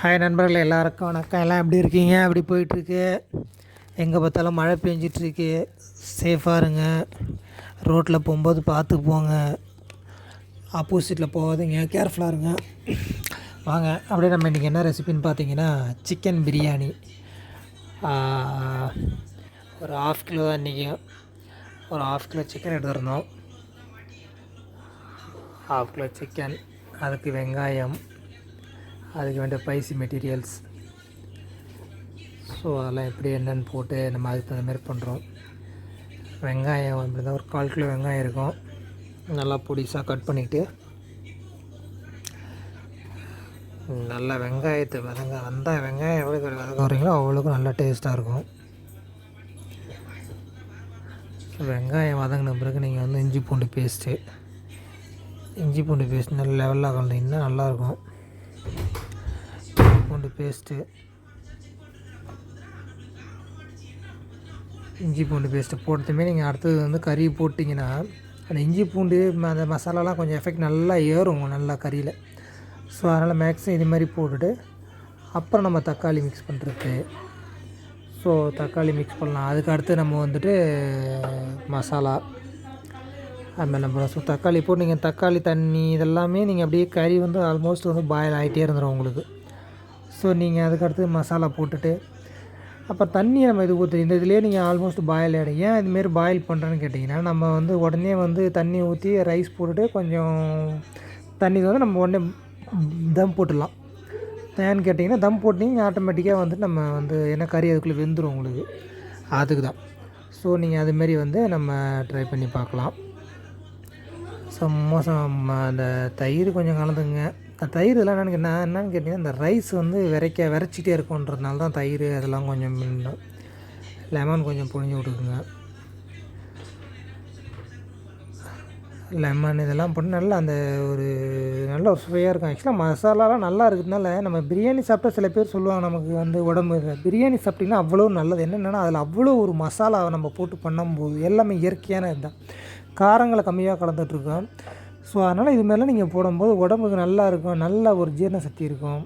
Hi நண்பர்கள் எல்லாருக்கும் வணக்கம். எல்லாம் எப்படி இருக்கீங்க? அப்படி போயிட்டுருக்கு? எங்கே பார்த்தாலும் மழை பெஞ்சிட்ருக்கு சேஃபாக இருங்க. ரோட்டில் போகும்போது பார்த்து போங்க. ஆப்போசிட்டில் போகாதீங்க. கேர்ஃபுல்லாக இருங்க. வாங்க அப்படியே நம்ம இன்றைக்கி என்ன ரெசிபின்னு பார்த்தீங்கன்னா சிக்கன் பிரியாணி ஒரு ஆஃப் கிலோ தான் இன்றைக்கி ஒரு ஆஃப் கிலோ சிக்கன் எடுத்துருந்தோம். ஹாஃப் கிலோ சிக்கன் அதுக்கு வெங்காயம். அதுக்கு வேண்டிய ஸ்பைசி மெட்டீரியல்ஸ் ஸோ அதெல்லாம் எப்படி என்னென்னு போட்டு நம்ம அதுக்கு தகுந்த மாதிரி பண்ணுறோம் வெங்காயம் இப்படி தான் ஒரு கால் கிலோ வெங்காயம் இருக்கும். நல்லா பொடிசாக கட் பண்ணிக்கிட்டு நல்லா வெங்காயத்தை வதங்க வந்தால் வெங்காயம் எவ்வளோ வதக்க வரீங்களோ அவ்வளோக்கும் நல்லா டேஸ்ட்டாக இருக்கும். வெங்காயம் வதங்கின பிறகு நீங்கள் வந்து இஞ்சி பூண்டு பேஸ்ட்டு இஞ்சி பூண்டு பேஸ்ட் நல்ல லெவலில் கலந்தீங்கன்னா நல்லாயிருக்கும் பூண்டு பேஸ்ட்டு இஞ்சி பூண்டு பேஸ்ட்டு போட்டதுமே நீங்கள் அடுத்தது வந்து கறி போட்டிங்கன்னா அந்த இஞ்சி பூண்டு ம- அந்த மசாலாலாம் கொஞ்சம் எஃபெக்ட் நல்லா ஏறும் நல்லா கறியில். ஸோ அதனால் மேக்ஸிமம் இது மாதிரி போட்டுட்டு அப்புறம் நம்ம தக்காளி மிக்ஸ் பண்ணுறது ஸோ தக்காளி மிக்ஸ் பண்ணலாம். அதுக்கு அடுத்து நம்ம வந்துட்டு மசாலா அதுமாதிரி நம்ம ஸோ தக்காளி போட்டு நீங்கள் தக்காளி தண்ணி இதெல்லாமே நீங்கள் அப்படியே கறி வந்து ஆல்மோஸ்ட் வந்து பாயில் ஆகிட்டே இருந்துடும் உங்களுக்கு. ஸோ நீங்கள் அதுக்கடுத்து மசாலா போட்டுட்டு அப்புறம் தண்ணியை நம்ம இது ஊற்றி இந்த இதுலேயே நீங்கள் ஆல்மோஸ்ட் பாயில் ஆகிடும் ஏன் இதுமாரி பாயில் பண்ணுறேன்னு கேட்டிங்கன்னா நம்ம வந்து உடனே வந்து தண்ணி ஊற்றி ரைஸ் போட்டுட்டு கொஞ்சம் தண்ணி வந்து நம்ம உடனே தம் போட்டுடலாம். ஏன்னு கேட்டிங்கன்னா தம் போட்டிங்க ஆட்டோமேட்டிக்காக வந்து நம்ம வந்து ஏன்னா கறி அதுக்குள்ளே வெந்துடும் உங்களுக்கு. அதுக்கு தான் ஸோ நீங்கள் அதுமாரி வந்து நம்ம ட்ரை பண்ணி பார்க்கலாம். சமோசா மோசம் அந்த தயிர் கொஞ்சம் கலந்துங்க. அந்த தயிர் இதெல்லாம் என்னென்னு கேட்டா என்னன்னு கேட்டிங்கன்னா இந்த ரைஸ் வந்து விரைக்க விரைச்சிட்டே இருக்குன்றதுனால தான் தயிர் அதெல்லாம் கொஞ்சம் லெமன் கொஞ்சம் புழிஞ்சு விட்டுக்குங்க. லெமன் இதெல்லாம் போட்டு நல்லா அந்த ஒரு நல்ல ஒரு சுவையாக இருக்கும். ஆக்சுவலாக மசாலாலாம் நல்லா இருக்கிறதுனால நம்ம பிரியாணி சாப்பிட்டா சில பேர் சொல்லுவாங்க நமக்கு வந்து உடம்பு பிரியாணி சாப்பிட்டிங்கன்னா அவ்வளோ நல்லது. என்னென்னா அதில் அவ்வளோ ஒரு மசாலாவை நம்ம போட்டு பண்ணும்போது எல்லாமே இயற்கையான இதுதான். காரங்களை கம்மியாக கலந்துட்டுருக்கோம் ஸோ அதனால் இது மாதிரிலாம் நீங்கள் போடும்போது உடம்புக்கு நல்லா இருக்கும். நல்ல ஒரு ஜீரண சக்தி இருக்கும்.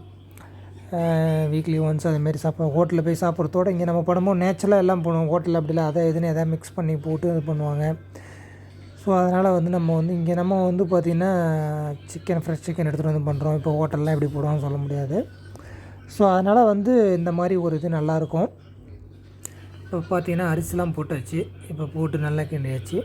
வீக்லி ஒன்ஸ் அதுமாரி சாப்பிட ஹோட்டலில் போய் சாப்பிட்றதோட இங்கே நம்ம படமும் நேச்சுரலாக எல்லாம் போடுவோம். ஹோட்டலில் அப்படிலாம் அதை இதுன்னு எதாவது மிக்ஸ் பண்ணி போட்டு இது பண்ணுவாங்க. ஸோ அதனால் வந்து நம்ம வந்து இங்கே நம்ம வந்து பார்த்திங்கன்னா சிக்கன் ஃப்ரெஷ் சிக்கன் எடுத்துகிட்டு வந்து பண்ணுறோம் இப்போ ஹோட்டல்லாம் எப்படி போடுவோம்னு சொல்ல முடியாது. ஸோ அதனால் வந்து இந்த மாதிரி ஒரு இது நல்லாயிருக்கும் இப்போ பார்த்தீங்கன்னா அரிசிலாம் போட்டாச்சு. இப்போ போட்டு நல்லா கிண்டியாச்சு.